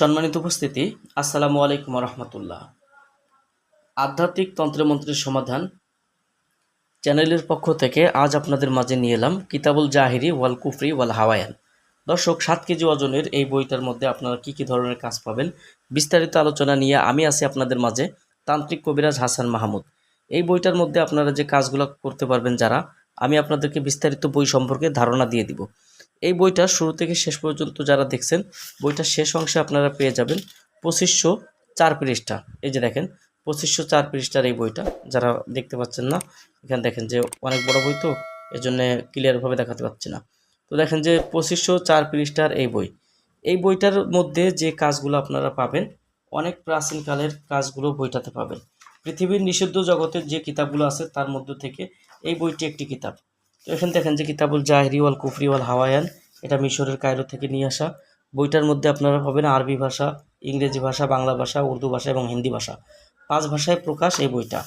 সম্মানিত উপস্থিতি, আসসালামু আলাইকুম রহমতুল্লাহ আধ্যাত্মিক তন্ত্রমন্ত্রের সমাধান চ্যানেলের পক্ষ থেকে আজ আপনাদের মাঝে নিয়ে এলাম কিতাবুল জাহিরি ওয়াল কুফরি ওয়াল হাওয়ায়ান। দর্শক, সাত কেজি ওজনের এই বইটার মধ্যে আপনারা কি কি ধরনের কাজ পাবেন বিস্তারিত আলোচনা নিয়ে আমি আছি আপনাদের মাঝে তান্ত্রিক কবিরাজ হাসান মাহমুদ। এই বইটার মধ্যে আপনারা যে কাজগুলো করতে পারবেন যারা, আমি আপনাদেরকে বিস্তারিত বই সম্পর্কে ধারণা দিয়ে দিব। এই বইটা শুরু থেকে শেষ পর্যন্ত যারা দেখছেন বইটার শেষ অংশে আপনারা পেয়ে যাবেন পঁচিশশো চার পৃষ্ঠা। এই যে দেখেন, পঁচিশশো চার পৃষ্ঠার এই বইটা, যারা দেখতে পাচ্ছেন না, এখানে দেখেন যে অনেক বড় বই তো এই জন্যে ক্লিয়ারভাবে দেখাতে পাচ্ছি না। তো দেখেন যে পঁচিশশো চার পৃষ্ঠার এই বই, এই বইটার মধ্যে যে কাজগুলো আপনারা পাবেন, অনেক প্রাচীনকালের কাজগুলো বইটাতে পাবেন। পৃথিবীর নিষিদ্ধ জগতের যে কিতাবগুলো আছে, তার মধ্য থেকে এই বইটি একটি কিতাব। এখানে দেখেন যে কিতাবুল জাহরি ওয়াল কুফরি ওয়াল হাওয়ায়ান, এটা মিশরের কায়রো থেকে নিয়ে আসা। বইটার মধ্যে আপনারা পাবেন আরবি ভাষা, ইংরেজি ভাষা, বাংলা ভাষা, উর্দু ভাষা এবং হিন্দি ভাষা। পাঁচ ভাষায় প্রকাশ এই বইটা।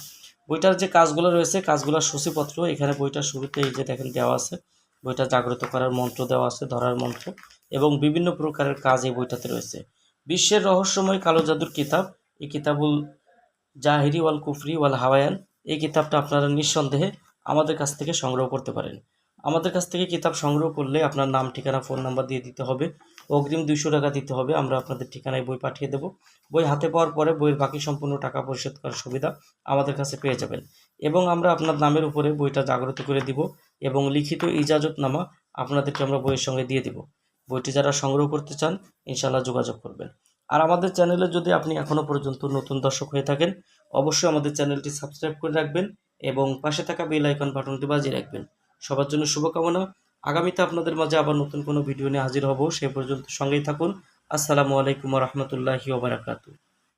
বইটার যে কাজগুলো রয়েছে কাজগুলোর সূচিপত্র। এখানে বইটার শুরুতে এই যে দেখেন দেওয়া আছে। বইটা জাগ্রত করার মন্ত্র দেওয়া আছে, ধরার মন্ত্র এবং বিভিন্ন প্রকারের কাজ এই বইটাতে রয়েছে। বিশ্বের রহস্যময় কালো জাদুর কিতাব, এই কিতাবুল জাহিরি ওয়াল কুফরি ওয়াল হাওয়ায়ান, এই কিতাবটা আপনারা নিঃসন্দেহে আমাদের কাছ থেকে সংগ্রহ করতে পারেন। আমাদের কাছ থেকে কিতাব সংগ্রহ করলে আপনার নাম, ঠিকানা, ফোন নাম্বার দিয়ে দিতে হবে। অগ্রিম দুইশো টাকা দিতে হবে। আমরা আপনাদের ঠিকানায় বই পাঠিয়ে দেব। বই হাতে পাওয়ার পরে বইয়ের বাকি সম্পূর্ণ টাকা পরিশোধ করার সুবিধা আমাদের কাছে পেয়ে যাবেন। এবং আমরা আপনার নামের উপরে বইটা জাগ্রত করে দিব এবং লিখিত ইজাজতনামা আপনাদেরকে আমরা বইয়ের সঙ্গে দিয়ে দিব। বইটি যারা সংগ্রহ করতে চান ইনশাল্লাহ যোগাযোগ করবেন। আর আমাদের চ্যানেলে যদি আপনি এখনও পর্যন্ত নতুন দর্শক হয়ে থাকেন, অবশ্যই আমাদের চ্যানেলটি সাবস্ক্রাইব করে রাখবেন। এবং পাশে থাকা বেল আইকন বাটনটি বাজিয়ে রাখবেন। সবার জন্য শুভকামনা। আগামীতে আপনাদের মাঝে আবার নতুন কোনো ভিডিও নিয়ে হাজির হব। সে পর্যন্ত সঙ্গেই থাকুন। আসসালামু আলাইকুম রহমতুল্লাহি ওবরাকাতু